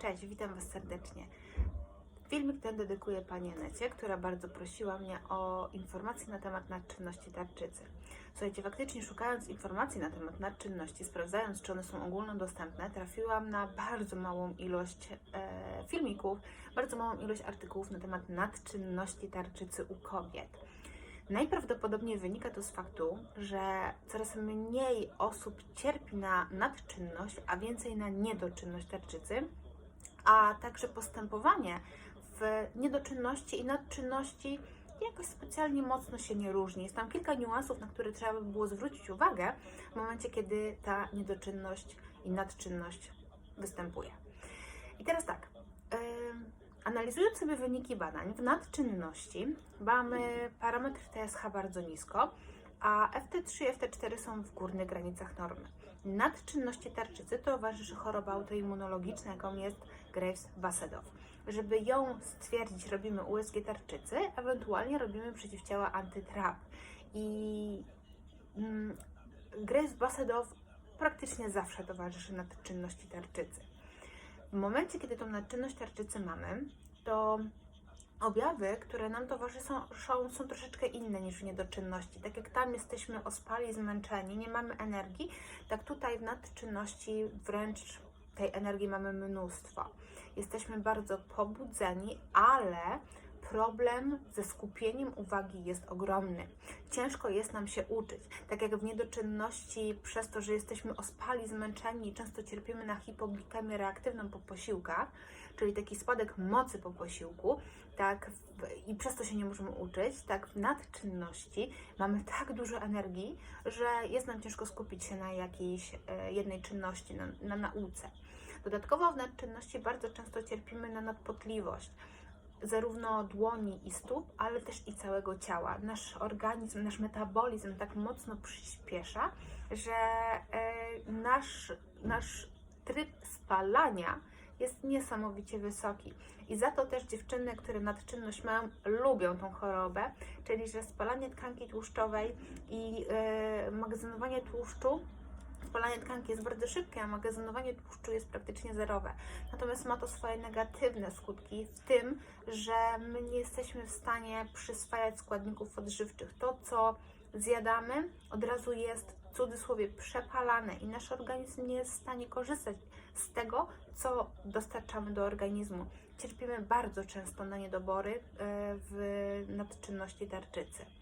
Cześć, witam Was serdecznie. Filmik ten dedykuję Pani Anecie, która bardzo prosiła mnie o informacje na temat nadczynności tarczycy. Słuchajcie, faktycznie szukając informacji na temat nadczynności, sprawdzając, czy one są ogólnodostępne, trafiłam na bardzo małą ilość e, filmików, bardzo małą ilość artykułów na temat nadczynności tarczycy u kobiet. Najprawdopodobniej wynika to z faktu, że coraz mniej osób cierpi na nadczynność, a więcej na niedoczynność tarczycy, a także postępowanie w niedoczynności i nadczynności jakoś specjalnie mocno się nie różni. Jest tam kilka niuansów, na które trzeba by było zwrócić uwagę w momencie, kiedy ta niedoczynność i nadczynność występuje. I teraz tak. ym, Analizując sobie wyniki badań, w nadczynności mamy parametr TSH bardzo nisko, a FT3 i FT4 są w górnych granicach normy. Nadczynności tarczycy towarzyszy choroba autoimmunologiczna, jaką jest Graves-Basedow. Żeby ją stwierdzić, robimy USG tarczycy, ewentualnie robimy przeciwciała antytrap. I mm, Graves-Basedow praktycznie zawsze towarzyszy nadczynności tarczycy. W momencie, kiedy tą nadczynność tarczycy mamy, to objawy, które nam towarzyszą, są, troszeczkę inne niż w niedoczynności. Tak jak tam jesteśmy ospali, zmęczeni, nie mamy energii, tak tutaj w nadczynności wręcz tej energii mamy mnóstwo. Jesteśmy bardzo pobudzeni, ale problem ze skupieniem uwagi jest ogromny. Ciężko jest nam się uczyć. Tak jak w niedoczynności, przez to, że jesteśmy ospali, zmęczeni często cierpimy na hipoglikemię reaktywną po posiłkach, czyli taki spadek mocy po posiłku, tak i przez to się nie możemy uczyć, tak w nadczynności mamy tak dużo energii, że jest nam ciężko skupić się na jakiejś e, jednej czynności, na, na nauce. Dodatkowo w nadczynności bardzo często cierpimy na nadpotliwość zarówno dłoni i stóp, ale też i całego ciała. Nasz organizm, nasz metabolizm tak mocno przyspiesza, że e, nasz, nasz tryb spalania jest niesamowicie wysoki. I za to też dziewczyny, które nadczynność mają, lubią tą chorobę, czyli że spalanie tkanki tłuszczowej i e, magazynowanie tłuszczu spalanie tkanki jest bardzo szybkie, a magazynowanie tłuszczu jest praktycznie zerowe. Natomiast ma to swoje negatywne skutki w tym, że my nie jesteśmy w stanie przyswajać składników odżywczych. To, co zjadamy, od razu jest w cudzysłowie przepalane i nasz organizm nie jest w stanie korzystać z tego, co dostarczamy do organizmu. Cierpimy bardzo często na niedobory e, w nadczynności tarczycy.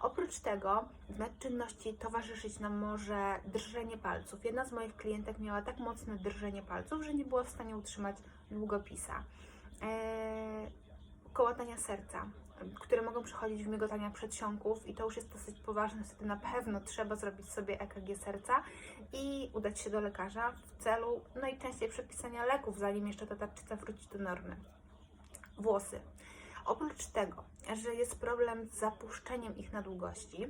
Oprócz tego w nadczynności towarzyszyć nam może drżenie palców. Jedna z moich klientek miała tak mocne drżenie palców, że nie była w stanie utrzymać długopisa. Eee, kołatania serca, które mogą przechodzić w migotania przedsionków i to już jest dosyć poważne, wtedy na pewno trzeba zrobić sobie EKG serca i udać się do lekarza w celu najczęściej przepisania leków, zanim jeszcze ta tarczyca wróci do normy. Włosy. Oprócz tego, że jest problem z zapuszczeniem ich na długości,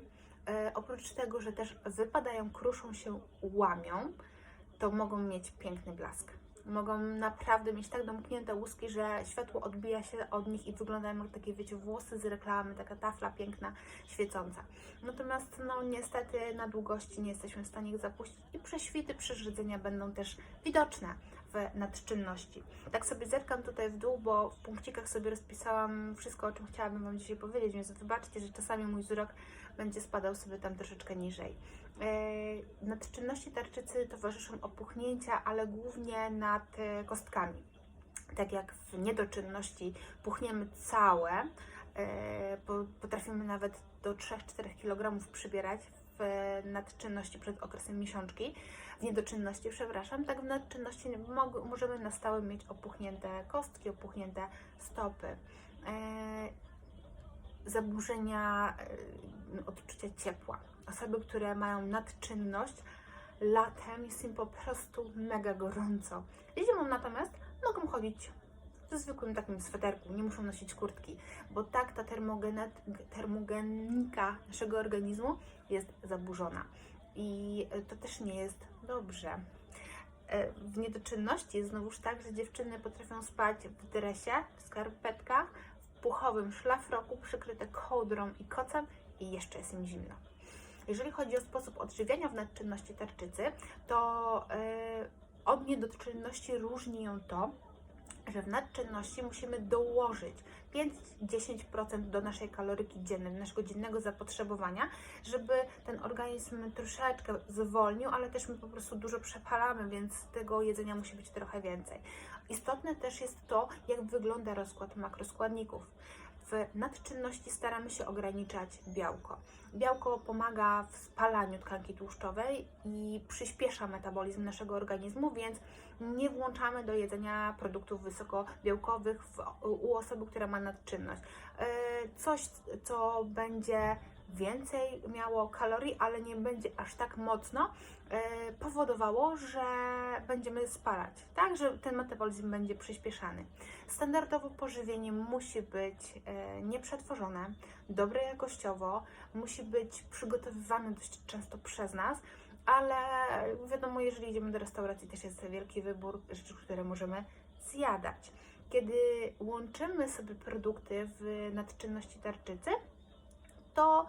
e, oprócz tego, że też wypadają, kruszą się, łamią, to mogą mieć piękny blask. Mogą naprawdę mieć tak domknięte łuski, że światło odbija się od nich i wyglądają jak takie, wiecie, włosy z reklamy, taka tafla piękna, świecąca. Natomiast, no niestety na długości nie jesteśmy w stanie ich zapuścić i prześwity, przeżydzenia będą też widoczne w nadczynności. Tak sobie zerkam tutaj w dół, bo w punkcikach sobie rozpisałam wszystko, o czym chciałabym Wam dzisiaj powiedzieć, więc wybaczcie, że czasami mój wzrok będzie spadał sobie tam troszeczkę niżej. Yy, nadczynności tarczycy towarzyszą opuchnięcia, ale głównie nad e, kostkami. Tak jak w niedoczynności puchniemy całe, e, po- potrafimy nawet do 3-4 kg przybierać w nadczynności przed okresem miesiączki, w niedoczynności, przepraszam, tak w nadczynności możemy na stałe mieć opuchnięte kostki, opuchnięte stopy. E, zaburzenia e, odczucia ciepła. Osoby, które mają nadczynność, latem jest im po prostu mega gorąco. Zimą natomiast mogą chodzić ze zwykłym takim sweterku, nie muszą nosić kurtki, bo tak ta termogenika naszego organizmu jest zaburzona. I e, to też nie jest dobrze. E, W niedoczynności jest znowuż tak, że dziewczyny potrafią spać w dresie, w skarpetkach, w puchowym szlafroku przykryte kołdrą i kocem i jeszcze jest im zimno. Jeżeli chodzi o sposób odżywiania w nadczynności tarczycy, to e, od niedoczynności różni ją to, że w nadczynności musimy dołożyć 5-10% do naszej kaloryki dziennej, do naszego dziennego zapotrzebowania, żeby ten organizm troszeczkę zwolnił, ale też my po prostu dużo przepalamy, więc tego jedzenia musi być trochę więcej. Istotne też jest to, jak wygląda rozkład makroskładników. W nadczynności staramy się ograniczać białko. Białko pomaga w spalaniu tkanki tłuszczowej i przyspiesza metabolizm naszego organizmu, więc nie włączamy do jedzenia produktów wysokobiałkowych w, u osoby, która ma nadczynność. E, Coś, co będzie więcej miało kalorii, ale nie będzie aż tak mocno, e, powodowało, że będziemy spalać, tak, że ten metabolizm będzie przyspieszany. Standardowo pożywienie musi być e, nieprzetworzone, dobre jakościowo, musi być przygotowywane dość często przez nas, ale wiadomo, jeżeli idziemy do restauracji, też jest wielki wybór rzeczy, które możemy zjadać. Kiedy łączymy sobie produkty w nadczynności tarczycy, to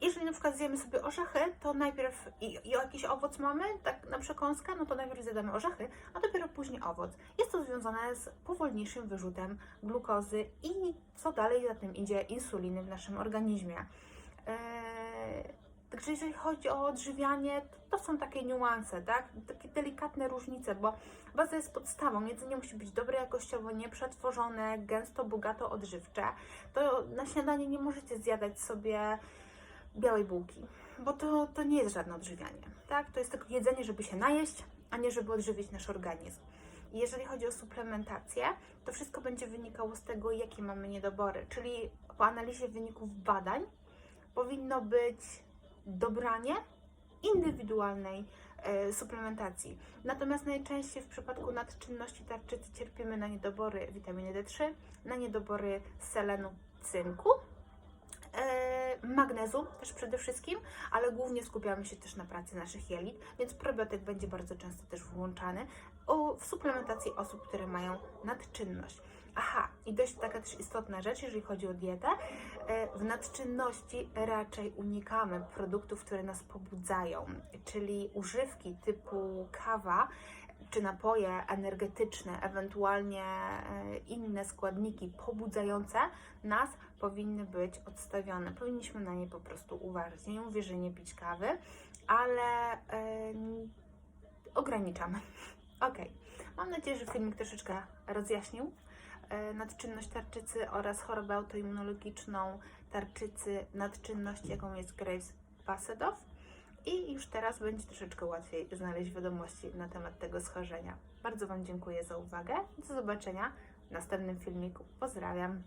jeżeli na przykład zjemy sobie orzechy, to najpierw i, i jakiś owoc mamy, tak na przekąskę, no to najpierw zjadamy orzechy, a dopiero później owoc. Jest to związane z powolniejszym wyrzutem glukozy i co dalej za tym idzie insuliny w naszym organizmie. Eee, Także jeżeli chodzi o odżywianie, to, to są takie niuanse, tak? Takie delikatne różnice, bo baza jest podstawą. Jedzenie musi być dobre jakościowo, nieprzetworzone, gęsto, bogato odżywcze. To na śniadanie nie możecie zjadać sobie białej bułki, bo to, to nie jest żadne odżywianie, tak? To jest tylko jedzenie, żeby się najeść, a nie żeby odżywić nasz organizm. I Jeżeli chodzi o suplementację, to wszystko będzie wynikało z tego, jakie mamy niedobory, czyli po analizie wyników badań powinno być dobranie indywidualnej e, suplementacji. Natomiast najczęściej w przypadku nadczynności tarczycy cierpimy na niedobory witaminy D3, na niedobory selenu, cynku, e, magnezu też przede wszystkim, ale głównie skupiamy się też na pracy naszych jelit, więc probiotyk będzie bardzo często też włączany w suplementacji osób, które mają nadczynność. Aha, i dość taka też istotna rzecz, jeżeli chodzi o dietę. E, W nadczynności raczej unikamy produktów, które nas pobudzają, czyli używki typu kawa czy napoje energetyczne, ewentualnie e, inne składniki pobudzające nas powinny być odstawione. Powinniśmy na nie po prostu uważać. Nie mówię, że nie pić kawy, ale e, ograniczamy. Ok. Mam nadzieję, że filmik troszeczkę rozjaśnił nadczynność tarczycy oraz chorobę autoimmunologiczną tarczycy, nadczynność, jaką jest Graves Basedow. I już teraz będzie troszeczkę łatwiej znaleźć wiadomości na temat tego schorzenia. Bardzo Wam dziękuję za uwagę. Do zobaczenia w następnym filmiku. Pozdrawiam.